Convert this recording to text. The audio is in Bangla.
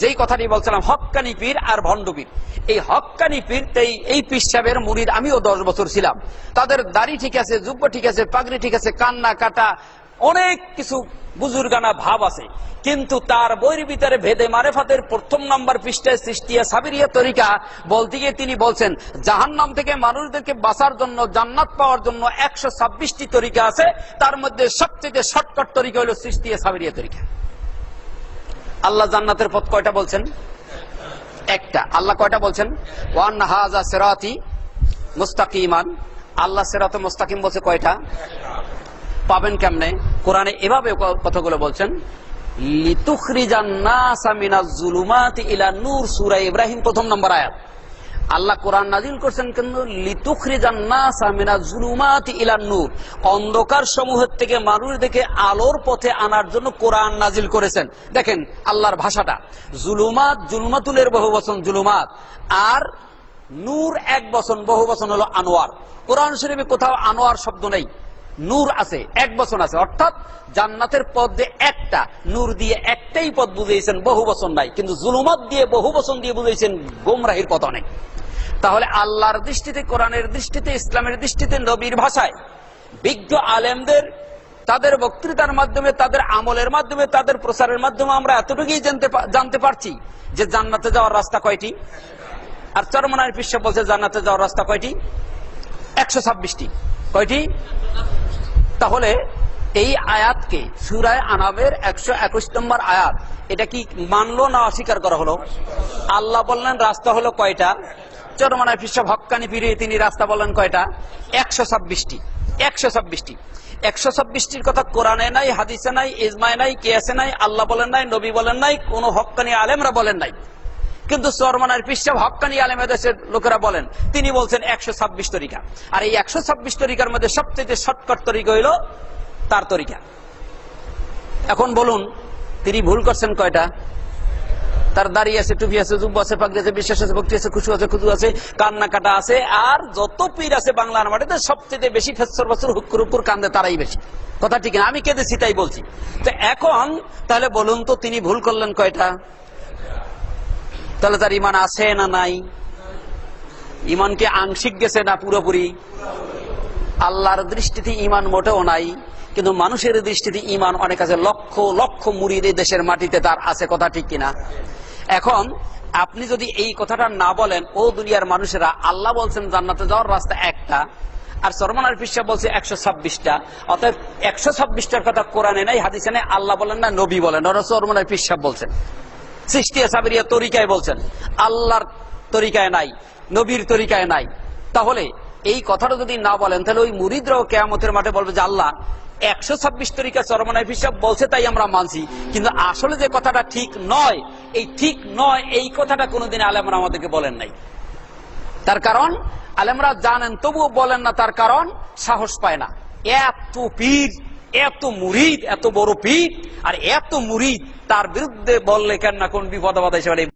যেই কথাটি বলছিলাম, হক্কানি পীর আর ভণ্ড পীর। এই হক্কানি পীর এই সাহেবের মুরিদ আমিও দশ বছর ছিলাম। তাদের দাড়ি ঠিক আছে, জুব্ব ঠিক আছে, পাগড়ি ঠিক আছে, কান্না, কাটা, অনেক কিছু বুজুর্গানা ভাব আছে। কিন্তু তার বইয়ের ভিতরে ভেদে মারেফাতের প্রথম নম্বর পৃষ্ঠায় সৃষ্টিয়া সাবিরিয়া তরিকা বলতে গিয়ে তিনি বলছেন জাহান নাম থেকে মানুষদেরকে বাঁচার জন্য, জান্নাত পাওয়ার জন্য একশো ছাব্বিশটি তরিকা আছে। তার মধ্যে সবচেয়ে শর্টকাট তরিকা হলো সৃষ্টিয়া সাবিরিয়া তরিকা। আল্লাহ জান্নাতের পথ কয়টা বলছেন? একটা। আল্লাহ কয়টা বলছেন? ওয়ান হাজা সেরাতি মুস্তাকিমান। আল্লাহ সেরাত মুস্তাকিম বলছে কয়টা? পাবেন কেমনে? কোরআনে এভাবে কথাগুলো বলছেন, লিতুখরিজান নাসা মিনাজ জুলুমাতি ইলা নূর সূরা ইব্রাহিম, প্রথম নম্বর আয়াত। আল্লাহ কোরআন নাজিল করছেন কিন্তু অন্ধকার সমূহের থেকে মানুষদেরকে আলোর পথে আনার জন্য কোরআন নাজিল করেছেন। দেখেন আল্লাহর ভাষাটা। জুলুমাত জুলমাতুলের বহু বচন জুলুমাত, আর নূর এক বচন, বহু বচন হলো আনোয়ার। কোরআন শরীফে কোথাও আনোয়ার শব্দ নেই। নূর আছে, এক বচন আছে। অর্থাৎ জান্নাতের পদ যে একটা, নূর দিয়ে একটাই পদ বুঝিয়েছেন বহু বচন নাই। কিন্তু জুলুমাত দিয়ে বহু বচন দিয়ে বুঝিয়েছেন গোমরাহির পথ অনেক। তাহলে আল্লাহর দৃষ্টিতে, কোরআনের দৃষ্টিতে, ইসলামের দৃষ্টিতে, নবীর ভাষায় বিজ্ঞ আলেমদের, তাদের বক্তৃতার মাধ্যমে, তাদের আমলের মাধ্যমে, তাদের প্রচারের মাধ্যমে আমরা এতটুকুই জানতে জানতে পারছি যে জান্নাতে যাওয়ার রাস্তা কয়টি? আর চরমনায় বিশ্ব বলছে জান্নাতে যাওয়ার রাস্তা কয়টি? একশো ছাব্বিশটি। কয়টি? তাহলে এই আয়াতকে, সুরায় আনাবের একশো একুশ নম্বর আয়াত, এটা কি মানলো না অস্বীকার করা হলো? আল্লাহ বললেন, রাস্তা হলো কয়টা? চরমানায় হক্কানি ফিরিয়ে তিনি রাস্তা বললেন কয়টা? একশো ছাব্বিশটি। একশো ছাব্বিশটি। একশো ছাব্বিশটির কথা কোরআনে নাই, হাদিসে নাই, ইজমায় নাই, কেয়াসে নাই, আল্লাহ বলেন নাই, নবী বলেন নাই, কোন হক্কানি আলেমরা বলেন নাই। কিন্তু হকানি আলেম দেশের লোকেরা বলেন, তিনি বলছেন একশো ছাব্বিশ তরিকা। আর এই একশো ছাব্বিশ তরিকার মধ্যে সবচেয়ে শর্টকাট তরিকা হইল তার তরিকা। এখন বলুন, তিনি ভুল করছেন কয়টা? তার দাড়ি আছে, টুপি আছে, জুব্ব আছে, পাগড়ি আছে, বিশ্বাস আছে, ভক্তি আছে, খুশু আছে, খুদু আছে কান্না কাটা আছে, আর যত পীর আছে বাংলার মাটিতে সবচেয়ে বেশি ফেসর বছর হুকুর হুকুর কান্দে তারাই বেশি। কথা ঠিক না? আমি কেঁদেছি, তাই বলছি। তো এখন, তাহলে বলুন তো তিনি ভুল করলেন কয়টা? তাহলে তার ইমান আছে না নাই? ইমান কি আংশিক গেছে না পুরোপুরি? আল্লাহর দৃষ্টিতে ইমান মোটেও নাই, কিন্তু মানুষের দৃষ্টিতে ইমান অনেক আছে। লক্ষ লক্ষ এই দেশের মাটিতে তার আছে, কথা ঠিক কিনা? এখন আপনি যদি এই কথাটা না বলেন, ও দুনিয়ার মানুষেরা, আল্লাহ বলছেন জান্নাতে যাওয়ার রাস্তা একটা, আর সরমানার পিসা বলছে একশো ছাব্বিশটা। অর্থাৎ একশো ছাব্বিশটার কথা কোরআনে নাই, হাদিসে নেই, আল্লাহ বলেন না, নবী বলেন, ওরা সরমানার পিসা বলছেন। সৃষ্টিয়া সাবিরিয়া তরিকায় বলছেন, আল্লাহর তরিকায় নাই, নবীর তরিকায় নাই। তাহলে এই কথাটা যদি না বলেন, তাহলে ওই মুরিদরাও কেয়ামতের মাঠে বলবে যে, আল্লাহ, একশো ছাব্বিশ তরিকা চরমনায় হিসাব বলছে, তাই আমরা মানছি। কিন্তু আসলে যে কথাটা ঠিক নয় এই ঠিক নয়, এই কথাটা কোনোদিন আলেমরা আমাদেরকে বলেন নাই। তার কারণ, আলেমরা জানেন, তবুও বলেন না তার কারণ, সাহস পায় না। এত পীর, এত মুরিদ, এত বড় পীর, আর এত মুরিদ তার বিরুদ্ধে বললে কেন না কোন বিপদ এসে